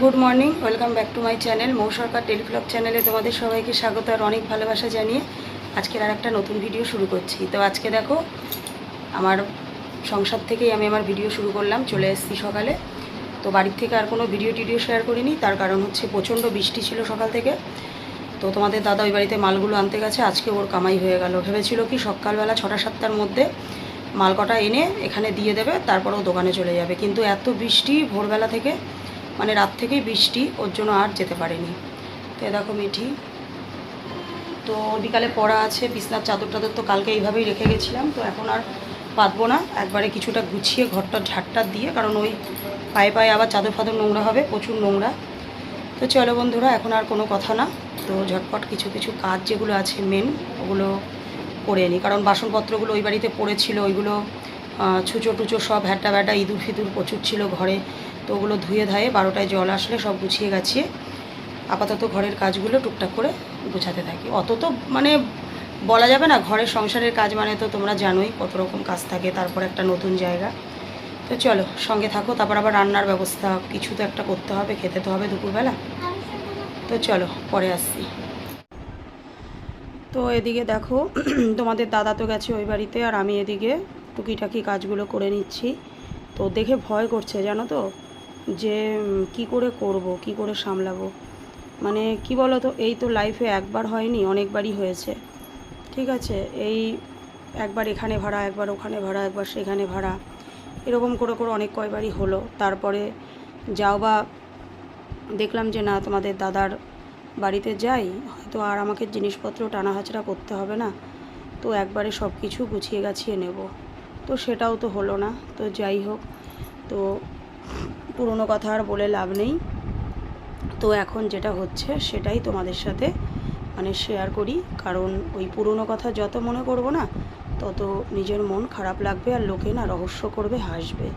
Good morning welcome back to my channel Mou Sarkar টেলিফ্লগ চ্যানেলে তোমাদের সবাইকে স্বাগত আর অনেক ভালোবাসা জানিয়ে আজকের আর একটা নতুন ভিডিও শুরু করছি। তো আজকে দেখো, আমার সংসার থেকেই আমি আমার ভিডিও শুরু করলাম, চলে এসেছি সকালে। তো বাড়ির থেকে আর কোনো ভিডিও টিডিও শেয়ার করিনি, তার কারণ হচ্ছে প্রচণ্ড বৃষ্টি ছিল সকাল থেকে। তো তোমাদের দাদা ওই বাড়িতে মালগুলো আনতে গেছে, আজকে ওর কামাই হয়ে গেল। ভেবেছিল কি সকালবেলা ছটা সাতটার মধ্যে মাল কটা এনে এখানে দিয়ে দেবে, তারপর ও দোকানে চলে যাবে। কিন্তু এত বৃষ্টি ভোরবেলা থেকে মানে রাত থেকেই বৃষ্টি, ওর জন্য আর যেতে পারেনি। তো দেখো মিঠি। তো বিকালে পড়া আছে, বিছনার চাদর টাদর তো কালকে এইভাবেই রেখে গেছিলাম, তো এখন আর পাতবো না। একবারে কিছুটা গুছিয়ে ঘরটা ঝাড়টা দিয়ে, কারণ ওই পায়ে পায়ে আবার চাদর ফাদর নোংরা হবে, প্রচুর নোংরা। তো চলো বন্ধুরা, এখন আর কোনো কথা না। তো ঝটপট কিছু কিছু কাজ যেগুলো আছে মেন ওগুলো করে নিই কারণ বাসনপত্রগুলো ওই বাড়িতে পড়েছিল, ওইগুলো ছুচো টুচো সব হ্যাটা ব্যাটা ইঁদুর ফিদুর প্রচুর ছিল ঘরে। ওগুলো ধুয়ে ধায়ে বারোটায় জল আসলে সব গুছিয়ে গাছিয়ে আপাতত ঘরের কাজগুলো টুকটাক করে গোছাতে থাকি। অত তো মানে বলা যাবে না, ঘরের সংসারের কাজ মানে তো তোমরা জানোই কত রকম কাজ থাকে, তারপর একটা নতুন জায়গা। তো চলো, সঙ্গে থাকো, তারপর আবার রান্নার ব্যবস্থা, কিছু তো একটা করতে হবে, খেতে তো হবে দুপুরবেলা। তো চলো, পরে আসছি। তো এদিকে দেখো, তোমাদের দাদা তো গেছে ওই বাড়িতে, আর আমি এদিকে টুকিটাকি কাজগুলো করে নিচ্ছি। তো দেখে ভয় করছে, জানো তো? যে কি করে করব, কি করে সামলাবো? মানে কি বলো তো এই তো লাইফে একবার হয়নি, অনেকবারই হয়েছে। ঠিক আছে? এই একবার এখানে ভাড়া, একবার ওখানে ভাড়া, একবার সেখানে ভাড়া। এরকম করে করে অনেক কয়বারই হলো। তারপরে যাও বা দেখলাম যে, না, তোমাদের দাদার বাড়িতে যাই, হয়তো আর আমাকে জিনিসপত্র টানা হাচড়া করতে হবে না। তো একবারে সব কিছু গুছিয়ে গাছিয়ে নেব। তো সেটাও তো হলো না। তো যাই হোক, তো পুরনো কথা আর বলে লাভ নেই। তো এখন যেটা হচ্ছে সেটাই তোমাদের সাথে মানে শেয়ার করি। কারণ ওই পুরনো কথা যত মনে করব না, তত নিজের মন খারাপ লাগবে আর লোকে না রহস্য করবে, হাসবে।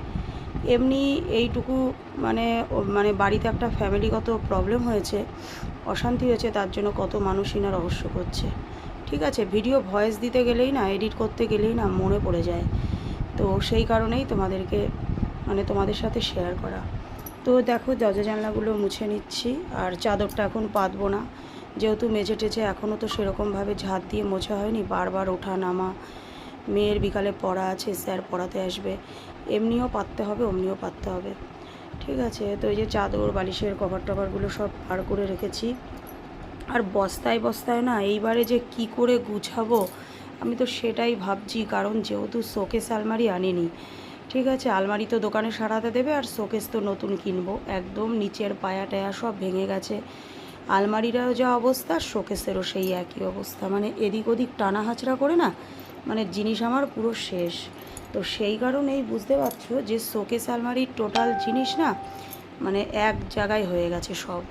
এমনি এইটুকু মানে মানে বাড়িতে একটা ফ্যামিলিগত প্রবলেম হয়েছে, অশান্তি হয়েছে, তার জন্য কত মানুষই না রহস্য করছে। ঠিক আছে ভিডিও ভয়েস দিতে গেলেই না এডিট করতে গেলেই না মনে পড়ে যায়। তো সেই কারণেই তোমাদেরকে মানে তোমাদের সাথে শেয়ার করা। তো দেখো, দরজা জানলাগুলো মুছে নিচ্ছি, আর চাদরটা এখন পাতবো না। যেহেতু মেঝে টেঝে এখনও তো সেরকমভাবে ঝাঁত দিয়ে মোছা হয়নি, বারবার ওঠা নামা। মেয়ের বিকালে পড়া আছে, স্যার পড়াতে আসবে। এমনিও পাততে হবে, অমনিও পাততে হবে। ঠিক আছে, তো এই যে চাদর, বালিশের কভার টভারগুলো সব পার করে রেখেছি। আর বস্তায় বস্তায় না, এইবারে যে কি করে গুছাবো, আমি তো সেটাই ভাবছি, কারণ যেহেতু শোকেস আলমারি আনিনি ঠিক আছে, আলমারি তো দোকানে সারাতে দেবে আর শোকেস তো নতুন কিনবো। একদম নিচের পায়া টায়া সব ভেঙে গেছে। আলমারিরও যা অবস্থা, শোকেসেরও সেই একই অবস্থা। মানে এদিক ওদিক টানা হাচড়া করে না মানে জিনিস আমার পুরো শেষ। তো সেই কারণেই বুঝতে পারছ যে শোকেস আলমারির টোটাল জিনিস না মানে এক জায়গায় হয়ে গেছে সব।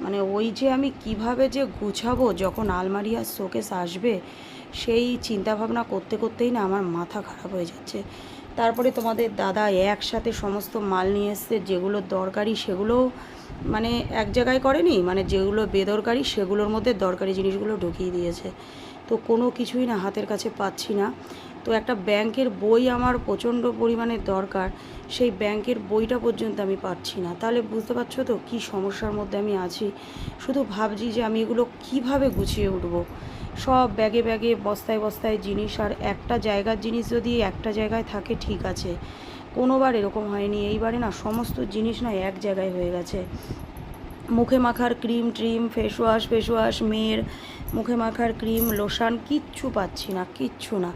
মানে ওই যে আমি কীভাবে যে গুছাবো যখন আলমারি আর শোকেস আসবে, সেই চিন্তাভাবনা করতে করতেই না আমার মাথা খারাপ হয়ে যাচ্ছে। তারপরে তোমাদের দাদা একসাথে সমস্ত মাল নিয়ে এসছে, যেগুলো দরকারি সেগুলো মানে এক জায়গায় করেনি মানে যেগুলো বেদরকারি সেগুলোর মধ্যে দরকারি জিনিসগুলো ঢুকিয়ে দিয়েছে। তো কোনো কিছুই না হাতের কাছে পাচ্ছি না। তো একটা ব্যাংকের বই আমার প্রচণ্ড পরিমাণে দরকার, সেই ব্যাংকের বইটা পর্যন্ত আমি পাচ্ছি না। তাহলে বুঝতে পারছ তো কী সমস্যার মধ্যে আমি আছি? শুধু ভাবছি যে আমি এগুলো কীভাবে গুছিয়ে উঠব? সব ব্যাগে ব্যাগে, বস্তায় বস্তায় জিনিস, আর একটা জায়গার জিনিস যদি একটা জায়গায় থাকে, ঠিক আছে। কোনোবার এরকম হয়নি। এইবারে না সমস্ত জিনিস না এক জায়গায় হয়ে গেছে। মুখে মাখার cream trim face wash face wash মেয়ের মুখে মাখার ক্রিম লোশন কিচ্ছু পাচ্ছি না, কিচ্ছু না।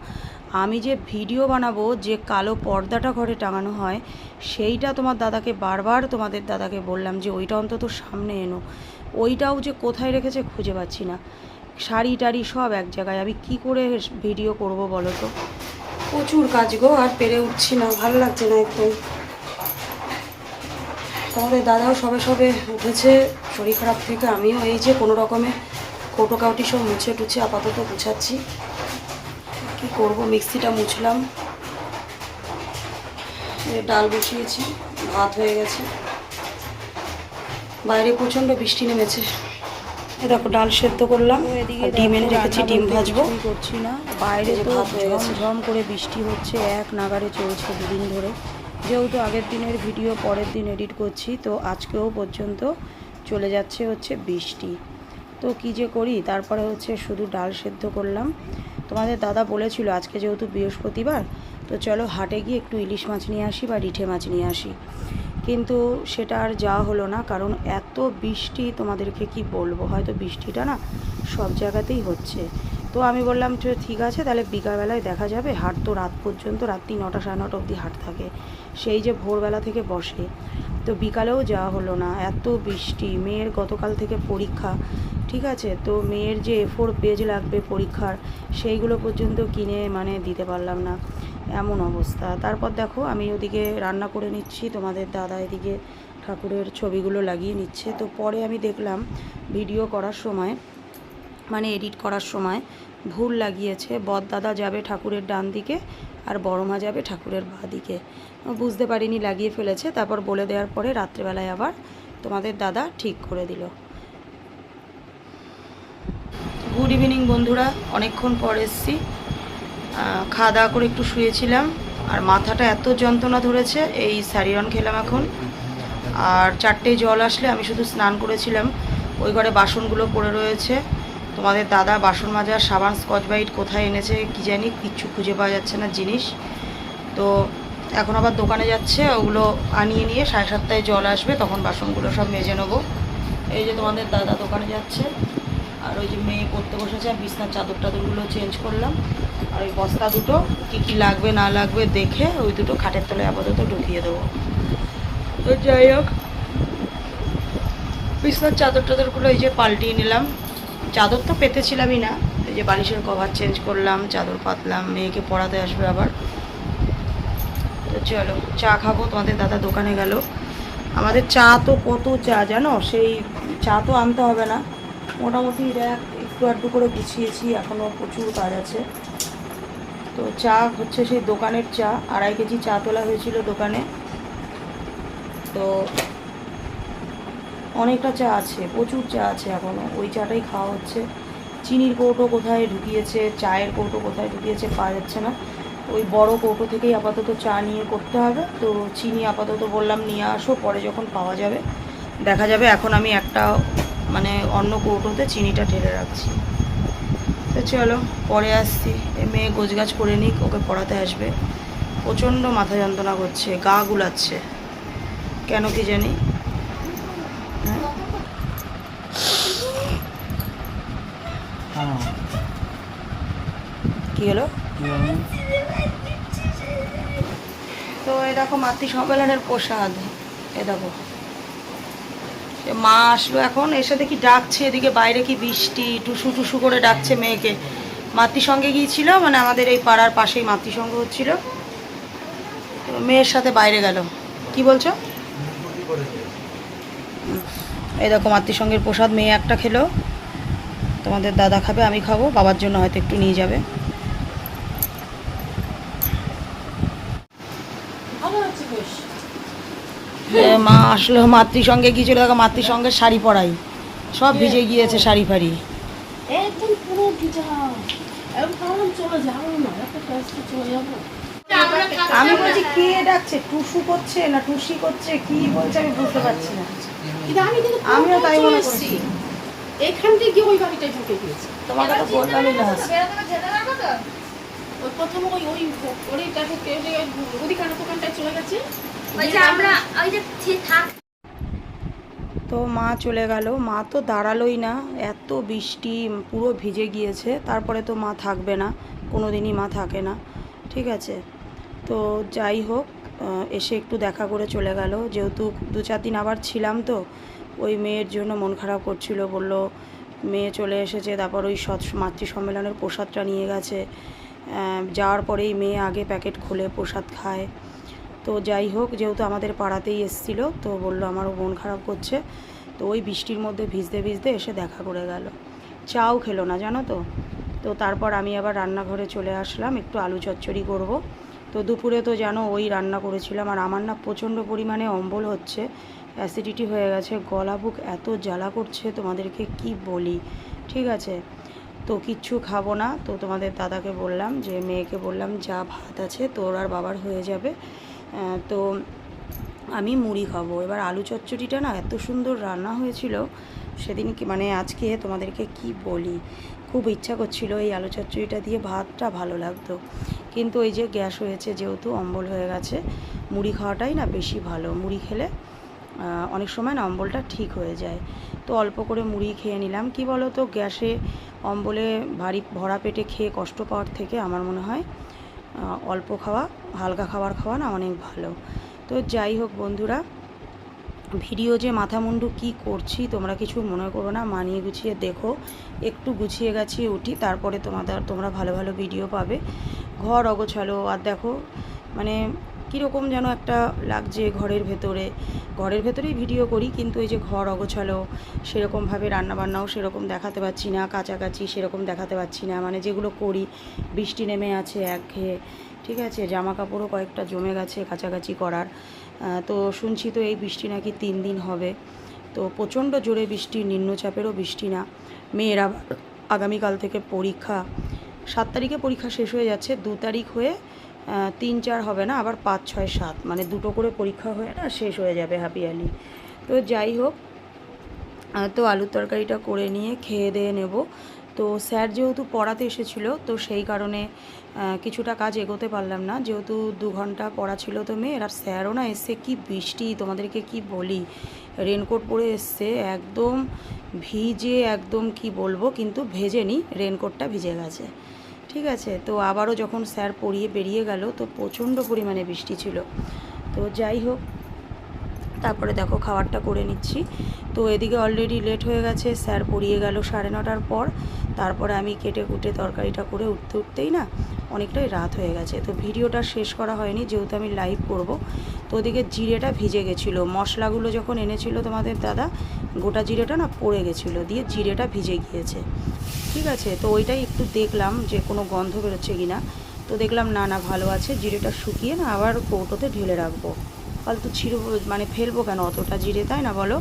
আমি যে ভিডিও বানাবো, যে কালো পর্দাটা ঘরে টাঙানো হয়, সেইটা তোমার দাদাকে বারবার তোমাদের দাদাকে বললাম যে, ওইটা অন্তত সামনে এনো। ওইটাও যে কোথায় রেখেছে খুঁজে পাচ্ছি না। শাড়ি টাড়ি সব এক জায়গায়। আমি কি করে ভিডিও করব বলো তো? প্রচুর কাজ গো, আর পেরে উঠছি না, ভালো লাগছে না একদম। তাহলে দাদাও সবে সবে উঠেছে, শরীর খারাপ থেকে আমিও এই যে কোনো রকমে কৌটো কাউটি সব মুছে টুছে আপাতত গুছাচ্ছি। কি করব, মিক্সিটা মুছলাম। ডাল বসিয়েছি, ভাত হয়ে গেছে। বাইরে প্রচণ্ড বৃষ্টি নেমেছে। এ দেখো ডাল সেদ্ধ করলাম। ডিম এনে রেখেছি ডিম ভাজবো। করছি না। বাইরে তো। ঝমঝম করে বৃষ্টি হচ্ছে এক নাগারে চলছে দুদিন ধরে। যেহেতু আগের দিনের ভিডিও পরের দিন এডিট করছি তো আজকেও পর্যন্ত চলে যাচ্ছে হচ্ছে বৃষ্টি। তো কী যে করি তারপরে হচ্ছে শুধু ডাল সেদ্ধ করলাম। তোমাদের দাদা বলেছিল আজকে যেহেতু বৃহস্পতিবার তো চলো হাটে গিয়ে একটু ইলিশ মাছ নিয়ে আসি বা রিঠে মাছ নিয়ে আসি। কিন্তু সেটা আর যাওয়া হলো না, কারণ এত বৃষ্টি তোমাদেরকে কি বলব? হয়তো বৃষ্টিটা না সব জায়গাতেই হচ্ছে। তো আমি বললাম যে ঠিক আছে, তাহলে বিকালবেলায় দেখা যাবে। হাট তো রাত পর্যন্ত রাত্রি নটা, সাড়ে নটা অবধি হাট থাকে। সেই যে ভোরবেলা থেকে বসে, তো বিকালেও যাওয়া হলো না। এত বৃষ্টি, মেয়ের গতকাল থেকে পরীক্ষা, ঠিক আছে? তো মেয়ের যে এফোর পেজ লাগবে পরীক্ষার, সেইগুলো পর্যন্ত কিনে মানে দিতে পারলাম না। এমন অবস্থা। তারপর দেখো, আমি ওদিকে রান্না করে নিচ্ছি, তোমাদের দাদা এদিকে ঠাকুরের ছবিগুলো লাগিয়ে নিচ্ছে। তো পরে আমি দেখলাম ভিডিও করার সময় মানে এডিট করার সময় ভুল লাগিয়েছে। বদদাদা যাবে ঠাকুরের ডান দিকে আর বড় মা যাবে ঠাকুরের বাঁ দিকে। বুঝতে পারিনি, লাগিয়ে ফেলেছে। তারপর বলে দেওয়ার পরে রাত্রেবেলায় আবার তোমাদের দাদা ঠিক করে দিল। গুড ইভিনিং বন্ধুরা, অনেকক্ষণ পর এসছি। খাওয়া দাওয়া করে একটু শুয়েছিলাম, আর মাথাটা এত যন্ত্রণা ধরেছে, এই স্যারিরন খেলাম এখন। আর চারটে জল আসলে আমি শুধু স্নান করেছিলাম, ওই ঘরে বাসনগুলো পড়ে রয়েছে। তোমাদের দাদা বাসন মাজার সাবান, স্কচ বাইট কোথায় এনেছে কি জানি, কিচ্ছু খুঁজে পাওয়া যাচ্ছে না জিনিস। তো এখন আবার দোকানে যাচ্ছে, ওগুলো আনিয়ে নিয়ে সাড়ে সাতটায় জল আসবে, তখন বাসনগুলো সব মেজে নেব। এই যে তোমাদের দাদা দোকানে যাচ্ছে, আর ওই যে মেয়ে পড়তে বসেছে, আর বিছনার চাদর টাদরগুলো চেঞ্জ করলাম। আর ওই বস্তা দুটো, কী কী লাগবে, না লাগবে, দেখে ওই দুটো খাটের তলায় আপাতত ঢুকিয়ে দেবো। তো যাই হোক, বিছনার চাদর টাদরগুলো এই যে পাল্টিয়ে নিলাম। চাদর তো পেতেছিলামই না, এই যে বালিশের কভার চেঞ্জ করলাম, চাদর পাতলাম, মেয়েকে পড়াতে আসবে আবার। তো চলো, চা খাব, তোমাদের দাদা দোকানে গেল। আমাদের চা তো কত চা, জানো? সেই চা তো আনতে হবে না। মোটামুটি দেখ, একটু আধটু করে গুছিয়েছি এখনও প্রচুর কাজ আছে। তো চা হচ্ছে সেই দোকানের চা, আড়াই কেজি চা তোলা হয়েছিল দোকানে। তো অনেকটা চা আছে, প্রচুর চা আছে এখনও ওই চাটাই খাওয়া হচ্ছে। চিনির কৌটো কোথায় ঢুকিয়েছে, চায়ের কৌটো কোথায় ঢুকিয়েছে পাওয়া যাচ্ছে না। ওই বড় কৌটো থেকেই আপাতত চা নিয়ে করতে হবে। তো চিনি আপাতত বললাম নিয়ে আসো, পরে যখন পাওয়া যাবে। দেখা যাবে, এখন আমি একটা মানে অন্য কৌটোতে চিনিটা ঢেলে রাখছি। চলো, পরে আসছি। মেয়ে গোছগাছ করে নিক, ওকে পড়াতে আসবে। প্রচণ্ড মাথা যন্ত্রণা করছে, গা গুলাচ্ছে। কেন কি জানি? কি হলো? তো এ দেখো, মাতৃ সম্মেলনের প্রসাদ। এ দেখো। মা আসলো এখন, এসে দেখি ডাকছে, এদিকে বাইরে কি বৃষ্টি, টুসু টুসু করে ডাকছে মেয়েকে। মাতৃসঙ্গে গিয়েছিল মানে আমাদের এই পাড়ার পাশেই মাতৃসঙ্গ হচ্ছিল। মেয়ের সাথে বাইরে গেল। কি বলছো? এই দেখো, মাতৃসঙ্গের প্রসাদ, মেয়ে একটা খেলো। তোমাদের দাদা খাবে, আমি খাব, বাবার জন্য হয়তো একটু নিয়ে যাবে এ মা আসলো মাতৃসঙ্গে গিয়েছিল দেখো মাতৃ সঙ্গে শাড়ি পরাই। সব ভিজে গিয়েছে শাড়ি ফাড়ি। একদম পুরো ভিজা যাব আমি বলছি কে ডাকছে? টুসু করছে না টুসি করছে? কি বলছে আমি বুঝতে পারছি না। কিন্তু আমি কিন্তু আমিও তাই মনে করছি। এখান থেকে ওই বাড়িটায় ঢুকে গিয়েছি। তোমাকে তো বললামই না। ওই প্রথম ওই ওই ওই দেখো কেউ যে দোকানটায় চলে গেছে। থাক। তো মা চলে গেল। মা তো দাঁড়ালোই না। এত বৃষ্টি, পুরো ভিজে গিয়েছে। তারপরে তো মা থাকবে না। কোনো দিনই মা থাকে না। ঠিক আছে। তো যাই হোক এসে একটু দেখা করে চলে গেল। যেহেতু দু চার দিন আবার ছিলাম তো, ওই মেয়ের জন্য মন খারাপ করছিল। বলল, মেয়ে চলে এসেছে। তারপর ওই সৎ মাতৃ সম্মেলনের প্রসাদটা নিয়ে গেছে। যাওয়ার পরেই মেয়ে আগে প্যাকেট খুলে প্রসাদ খায়। তো যাই হোক, যেহেতু আমাদের পাড়াতেই এসছিল, তো বলল আমারও মন খারাপ করছে। তো ওই বৃষ্টির মধ্যে ভিজতে ভিজতে এসে দেখা করে গেল। চাও খেলো না, জানো তো? তো তারপর আমি আবার রান্নাঘরে চলে আসলাম, একটু আলু চচ্চড়ি করব। তো দুপুরে তো জানো, ওই রান্না করেছিলাম, আর আমার না প্রচণ্ড পরিমাণে অম্বল হচ্ছে, অ্যাসিডিটি হয়ে গেছে, গলা বুক এত জ্বালা করছে, তোমাদেরকে কি বলি, ঠিক আছে? তো কিচ্ছু খাব না, তো তোমাদের দাদাকে বললাম, যে মেয়েকে বললাম, যা ভাত আছে তোর আর বাবার হয়ে যাবে। তো আমি মুড়ি খাব। এবার আলু চচ্চড়িটা না এত সুন্দর রান্না হয়েছিল, সেদিন কি মানে আজকে তোমাদেরকে কি বলি? খুব ইচ্ছা করছিল এই আলু চচ্চড়িটা দিয়ে ভাতটা ভালো লাগতো। কিন্তু ওই যে গ্যাস হয়েছে, যেহেতু অম্বল হয়ে গেছে, মুড়ি খাওয়াটাই না বেশি ভালো। মুড়ি খেলে অনেক সময় না অম্বলটা ঠিক হয়ে যায়। তো অল্প করে মুড়ি খেয়ে নিলাম। কি বলো তো গ্যাসে অম্বলে ভারী ভরা পেটে খেয়ে কষ্ট পাওয়ার থেকে আমার মনে হয় অল্প খাওয়া, হালকা খাবার খাওয়া না অনেক ভালো। তো যাই হোক বন্ধুরা, ভিডিও যে মাথা মুন্ডু কী করছি তোমরা কিছু মনে করো না, মানিয়ে গুছিয়ে দেখো। একটু গুছিয়ে গাছিয়ে উঠি তারপরে তোমাদের, তোমরা ভালো ভালো ভিডিও পাবে। ঘর অগোছালো, আর দেখো মানে কীরকম যেন একটা লাগছে ঘরের ভেতরে। ঘরের ভেতরেই ভিডিও করি, কিন্তু এই যে ঘর অগোছালো, সেরকমভাবে রান্নাবান্নাও সেরকম দেখাতে পাচ্ছি না, কাছাকাছি সেরকম দেখাতে পাচ্ছি না। মানে যেগুলো করি, বৃষ্টি নেমে আছে একঘেয়ে। ঠিক আছে জামা কাপড়ও কয়েকটা জমে গেছে কাছাকাছি করার। তো শুনছি তো এই বৃষ্টি নাকি তিন দিন হবে। তো প্রচণ্ড জোরে বৃষ্টি, নিম্নচাপেরও বৃষ্টি না। মেয়েরা আগামীকাল থেকে পরীক্ষা। সাত তারিখে পরীক্ষা শেষ হয়ে যাচ্ছে, দু তারিখ হয়ে তিন চার হবে না, আবার পাঁচ, ছয়, সাত। মানে দুটো করে পরীক্ষা হয়ে না শেষ হয়ে যাবে হাপিয়ালি তো যাই হোক তো আলুর তরকারিটা করে নিয়ে খেয়ে দিয়ে নেব। তো স্যার যেহেতু পড়াতে এসেছিল, তো সেই কারণে কিছুটা কাজ এগোতে পারলাম না। যেহেতু দু ঘণ্টা পড়া ছিল তো মেয়ের, আর স্যারও না এসছে কি বৃষ্টি, তোমাদেরকে কি বলি? রেনকোট পরে এসছে, একদম ভিজে, একদম কি বলব, কিন্তু ভেজেনি রেনকোটটা ভিজে গেছে। ঠিক আছে? তো আবারও যখন স্যার পড়িয়ে বেরিয়ে গেল, তো প্রচণ্ড পরিমাণে বৃষ্টি ছিল। তো যাই হোক তারপরে দেখো খাবারটা করে নিচ্ছি। তো এদিকে অলরেডি লেট হয়ে গেছে, স্যার পড়িয়ে গেল সাড়ে নটার পর। তারপরে আমি কেটে কুটে তরকারিটা করে উঠতে উঠতেই না অনেকটাই রাত হয়ে গেছে। তো ভিডিওটা শেষ করা হয়নি, যেহেতু আমি লাইভ করব। তো ওদিকে জিরেটা ভিজে গেছিল। মশলাগুলো যখন এনেছিল তোমাদের দাদা, গোটা জিরেটা না পড়ে গেছিল, দিয়ে জিরেটা ভিজে গিয়েছে। ঠিক আছে? তো ওইটাই একটু দেখলাম যে কোনো গন্ধ বেরোচ্ছে কিনা। তো দেখলাম না না, ভালো আছে। জিরেটা শুকিয়ে না আবার কৌটোতে ঢেলে রাখব। ফালতু ছিঁড়ব মানে ফেলব কেন? অতটা জিরে তাই না বলো?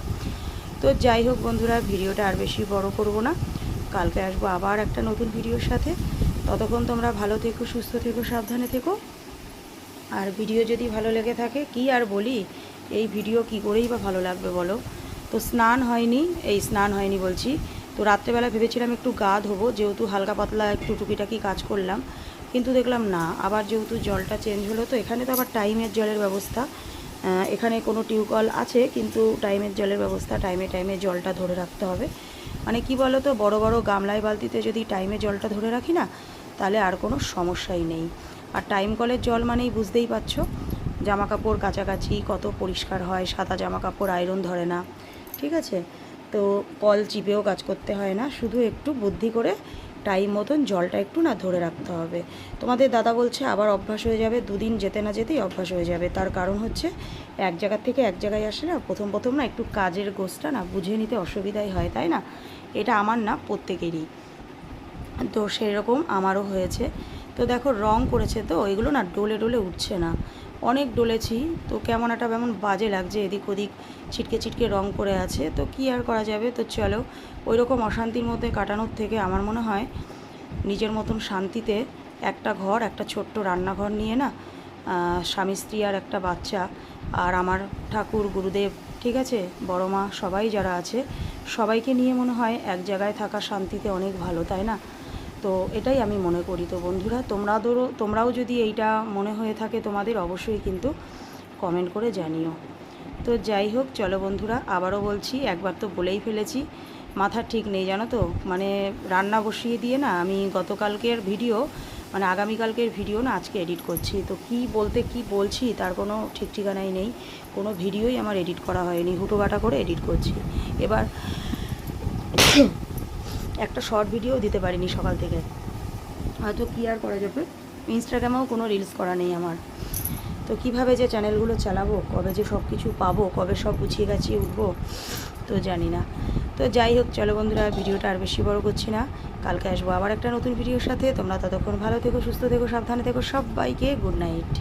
তো যাই হোক বন্ধুরা, ভিডিওটা আর বেশি বড় করব না। কালকে আসব আবার একটা নতুন ভিডিওর সাথে। ততক্ষণ তোমরা ভালো থেকো, সুস্থ থেকো, সাবধানে থেকো। আর ভিডিও যদি ভালো লেগে থাকে, কি আর বলি? এই ভিডিও কি করেই বা ভালো লাগবে বলো? তো স্নান হয়নি, এই স্নান হয়নি বলছি। তো রাত্রেবেলা ভেবেছিলাম একটু গা ধোবো, যেহেতু হালকা পাতলা একটু টুকিটাকি কাজ করলাম। কিন্তু দেখলাম না, আবার যেহেতু জলটা চেঞ্জ হলো, তো এখানে তো আবার টাইমের জলের ব্যবস্থা। এখানে কোনো টিউবওয়েল আছে, কিন্তু টাইমের জলের ব্যবস্থা, টাইমে টাইমে জলটা ধরে রাখতে হবে। মানে কি বলো তো বড় বড় গামলায় বালতিতে যদি টাইমে জলটা ধরে রাখি না, তাহলে আর কোনো সমস্যাই নেই। আর টাইম কলের জল মানেই বুঝতেই পারছ জামা কাপড় কাছাকাছি কত পরিষ্কার হয়, সাদা জামা কাপড় আয়রন ধরে না, ঠিক আছে? তো কল চিপেও কাজ করতে হয় না, শুধু একটু বুদ্ধি করে টাইম মতন জলটা একটু না ধরে রাখতে হবে। তোমাদের দাদা বলছে আবার অভ্যাস হয়ে যাবে, দুদিন যেতে না যেতেই অভ্যাস হয়ে যাবে। তার কারণ হচ্ছে এক জায়গার থেকে এক জায়গায় আসে না, প্রথম প্রথম না একটু কাজের গোছটা না বুঝে নিতে অসুবিধাই হয়, তাই না? এটা আমার না প্রত্যেকেরই। তো সেরকম আমারও হয়েছে। তো দেখো রং করেছে তো, ওইগুলো না ডোলে ডোলে উঠছে না। অনেক ডলেছি। তো কেমন একটা কেমন বাজে লাগছে এদিক ওদিক, ছিটকে ছিটকে রং করে আছে। তো কি আর করা যাবে? তো চলো ওই রকম অশান্তির মধ্যে কাটানোর থেকে আমার মনে হয় নিজের মতন শান্তিতে একটা ঘর, একটা ছোট্ট রান্নাঘর নিয়ে না স্বামী, স্ত্রী আর একটা বাচ্চা আর আমার ঠাকুর, গুরুদেব, ঠিক আছে? বড় মা, সবাই যারা আছে, সবাইকে নিয়ে মনে হয় এক জায়গায় থাকা শান্তিতে অনেক ভালো, তাই না? তো এটাই আমি মনে করি। তো বন্ধুরা তোমরাদেরও তোমরাও যদি এইটা মনে হয়ে থাকে তোমাদের, অবশ্যই কিন্তু কমেন্ট করে জানিও। তো যাই হোক, চলো বন্ধুরা, আবারও বলছি, একবার তো বলেই ফেলেছি, মাথা ঠিক নেই জানো তো? মানে রান্না বসিয়ে দিয়ে না, আমি গতকালকের ভিডিও মানে আগামীকালকের ভিডিও না আজকে এডিট করছি। তো কি বলতে কি বলছি, তার কোনো ঠিক ঠিকানাই নেই। কোনো ভিডিওই আমার এডিট করা হয়নি, হুটোবাটা করে এডিট করছি। এবার একটা শর্ট ভিডিও দিতে পারিনি সকাল থেকে। হয়তো কী আর করা যাবে? ইনস্টাগ্রামেও কোনো রিলস করা নেই আমার। তো কীভাবে যে চ্যানেলগুলো চালাবো, কবে যে সব কিছু পাবো, কবে সব গুছিয়ে গাছিয়ে উঠবো, তো জানি না। তো যাই হোক, চলো বন্ধুরা, ভিডিওটা আর বেশি বড় করছি না। কালকে আসব আবার একটা নতুন ভিডিওর সাথে। তোমরা ততক্ষণ ভালো থেকো, সুস্থ থেকো, সাবধানে থেকো। সবাইকে গুড নাইট